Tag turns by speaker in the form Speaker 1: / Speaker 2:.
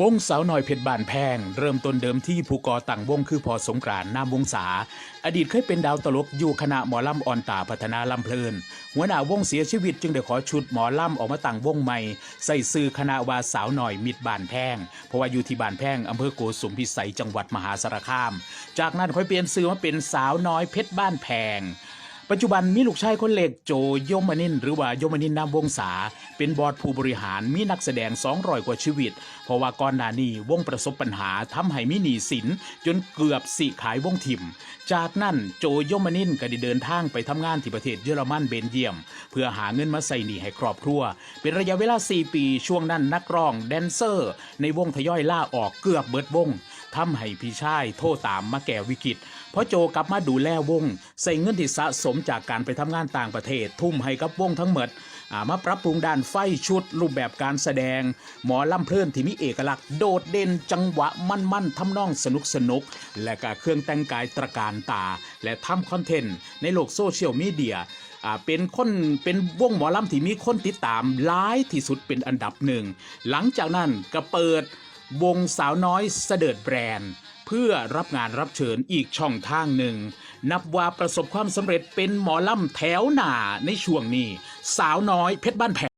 Speaker 1: วงสาวน้อยเพชรบานแพง เริ่มต้นเดิมที่ผู้ก่อตั้งวงคือพอสงกรานนามวงศาอดีตเคยเป็นดาวตลกอยู่คณะหมอลำออนตาพัฒนาลำเพลิน หัวหน้าวงเสียชีวิตจึงได้ขอชุดหมอลำออกมาตั้งวงใหม่ ใส่ซื้อคณะว่าสาวน้อยมิดบานแพง เพราะว่าอยู่ที่บานแพงอำเภอโกสุมพิสัยจังหวัดมหาสารคาม จากนั้นค่อยเปลี่ยนซื้อมาเป็นสาวน้อยเพชรบ้านแพง ปัจจุบันมีลูกชายคนเล็กโจยมนินหรือว่ายมนินนามวงศาเป็นบอร์ดผู้บริหารมีนักแสดง 200 กว่าชีวิต เพราะว่าก่อนหน้านี้วงประสบปัญหาทำให้มีหนี้สิน จนเกือบสิขายวงถิ่ม จากนั้นโจยมนินก็ได้เดินทางไปทำงานที่ประเทศเยอรมันเบนเยียม เพื่อหาเงินมาใส่หนี้ให้ครอบครัว เป็นระยะเวลา 4 ปีช่วงนั้นนักร้องแดนเซอร์ ในวงทยอยล่าออกเกือบเบิดวง ทำให้พี่ชายโทษตามมาแก่วิกฤตเพราะโจกลับมาดูแลวง ใส่เงินที่สะสมจากการไปทำงานต่างประเทศ ทุ่มให้กับวงทั้งหมดมาปรับปรุงด้านไฟชุดรูปแบบการแสดง หมอลำเพลินที่มีเอกลักษณ์โดดเด่นจังหวะมั่นๆทำนองสนุกสนุก และก็เครื่องแต่งกายตระการตา และทำคอนเทนต์ในโลกโซเชียลมีเดียเป็นคนเป็นวงหมอลำที่มีคนติดตามหลายที่สุดเป็นอันดับหนึ่ง หลังจากนั้นก็เปิด วงสาวน้อยเสด็จแบรนด์ เพื่อรับงานรับเชิญอีกช่องทางหนึ่ง นับว่าประสบความสำเร็จเป็นหมอลำแถวหน้าในช่วงนี้ สาวน้อยเพชรบ้านแพง